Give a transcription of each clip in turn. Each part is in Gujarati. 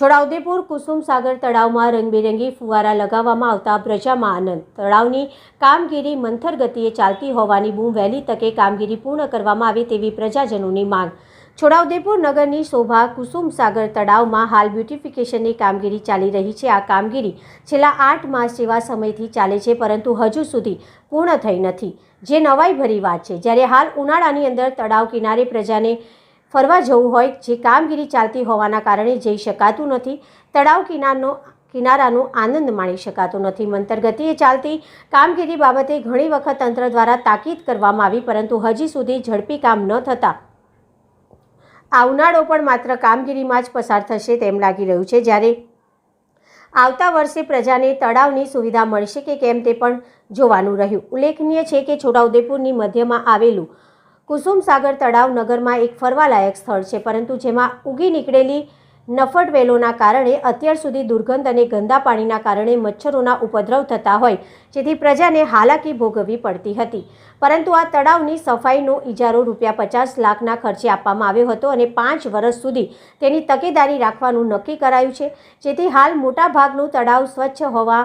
છોટાઉદેપુર કુસુમ સાગર તળાવમાં રંગબેરંગી ફુવારા લગાવવામાં આવતા પ્રજામાં આનંદ. તળાવની કામગીરી મંથર ગતિએ ચાલતી હોવાની બૂમ વહેલી તકે કામગીરી પૂર્ણ કરવામાં આવે તેવી પ્રજાજનોની માંગ. છોટાઉદેપુર નગરની શોભા કુસુમ સાગર તળાવમાં હાલ બ્યુટિફિકેશનની કામગીરી ચાલી રહી છે. આ કામગીરી છેલ્લા આઠ માસ જેવા સમયથી ચાલે છે, પરંતુ હજુ સુધી પૂર્ણ થઈ નથી. જે નવાઈ ભરી વાત છે. જ્યારે હાલ ઉનાળાની અંદર તળાવ કિનારે પ્રજાને ફરવા જવું હોય, જે કામગીરી ચાલતી હોવાના કારણે જઈ શકાતું નથી. તળાવ કિનારનો, કિનારાનો આનંદ માણી શકાતો નથી. મંતર ગતિએ ચાલતી કામગીરી બાબતે ઘણી વખત તંત્ર દ્વારા તાકીદ કરવામાં આવી, પરંતુ હજી સુધી ઝડપી કામ ન થતાં. આ પણ માત્ર કામગીરીમાં જ પસાર થશે તેમ લાગી રહ્યું છે. જ્યારે આવતા વર્ષે પ્રજાને તળાવની સુવિધા મળશે કે કેમ તે પણ જોવાનું રહ્યું. ઉલ્લેખનીય છે કે છોટાઉદેપુરની મધ્યમાં આવેલું કુસુમ સાગર તળાવ નગરમાં એક ફરવાલાયક સ્થળ છે, પરંતુ જેમાં ઉગી નીકળેલી નફટ વેલોના કારણે અત્યાર સુધી દુર્ગંધ અને ગંદા પાણીના કારણે મચ્છરોના ઉપદ્રવ થતા હોય, જેથી પ્રજાને હાલાકી ભોગવવી પડતી હતી. પરંતુ આ તળાવની સફાઈનો ઇજારો રૂપિયા પચાસ લાખના ખર્ચે આપવામાં આવ્યો હતો અને પાંચ વર્ષ સુધી તેની તકેદારી રાખવાનું નક્કી કરાયું છે, જેથી હાલ મોટાભાગનું તળાવ સ્વચ્છ હોવા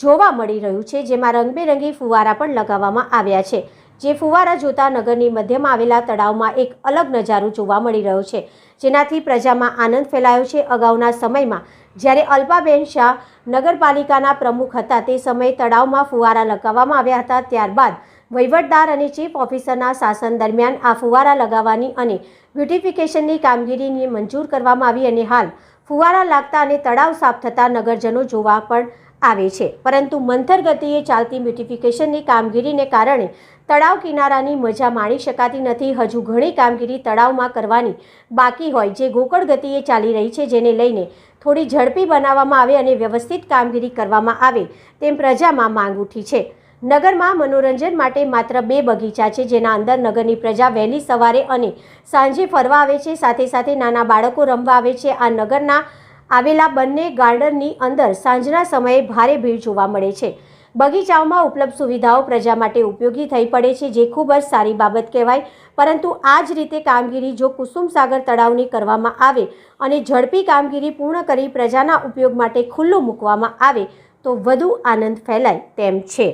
જોવા મળી રહ્યું છે, જેમાં રંગબેરંગી ફુવારા પણ લગાવવામાં આવ્યા છે. જે ફુવારા જોતા નગરની મધ્યમાં આવેલા તળાવમાં એક અલગ નજારો જોવા મળી રહ્યો છે. જેનાથી પ્રજામાં આનંદ ફેલાયો છે. અગાઉના સમયમાં જ્યારે અલ્પાબેન શાહ નગરપાલિકાના પ્રમુખ હતા, તે સમયે તળાવમાં ફુવારા લગાવવામાં આવ્યા હતા. ત્યારબાદ વહીવટદાર અને ચીફ ઓફિસરના શાસન દરમિયાન આ ફુવારા લગાવવાની અને બ્યુટિફિકેશનની કામગીરીને મંજૂર કરવામાં આવી અને હાલ ફુવારા લાગતા અને તળાવ સાફ થતાં નગરજનો જોવા પણ આવે છે. પરંતુ મંથર ગતિએ ચાલતી બ્યુટિફિકેશનની કામગીરીને કારણે તળાવ કિનારાની મજા માણી શકાતી નથી. હજુ ઘણી કામગીરી તળાવમાં કરવાની બાકી હોય જે ગોકળ ગતિએ ચાલી રહી છે, જેને લઈને થોડી ઝડપી બનાવવામાં આવે અને વ્યવસ્થિત કામગીરી કરવામાં આવે તેમ પ્રજામાં માંગ ઉઠી છે. નગરમાં મનોરંજન માટે માત્ર બે બગીચા છે, જેના અંદર નગરની પ્રજા વહેલી સવારે અને સાંજે ફરવા આવે છે. સાથે સાથે નાના બાળકો રમવા આવે છે. આ નગરના આવેલા બંને ગાર્ડનની અંદર સાંજના સમયે ભારે ભીડ જોવા મળે છે. બગીચાઓમાં ઉપલબ્ધ સુવિધાઓ પ્રજા માટે ઉપયોગી થઈ પડે છે, જે ખૂબ જ સારી બાબત કહેવાય. પરંતુ આ જ રીતે કામગીરી જો કુસુમ સાગર તળાવની કરવામાં આવે અને ઝડપી કામગીરી પૂર્ણ કરી પ્રજાના ઉપયોગ માટે ખુલ્લું મૂકવામાં આવે, તો વધુ આનંદ ફેલાય તેમ છે.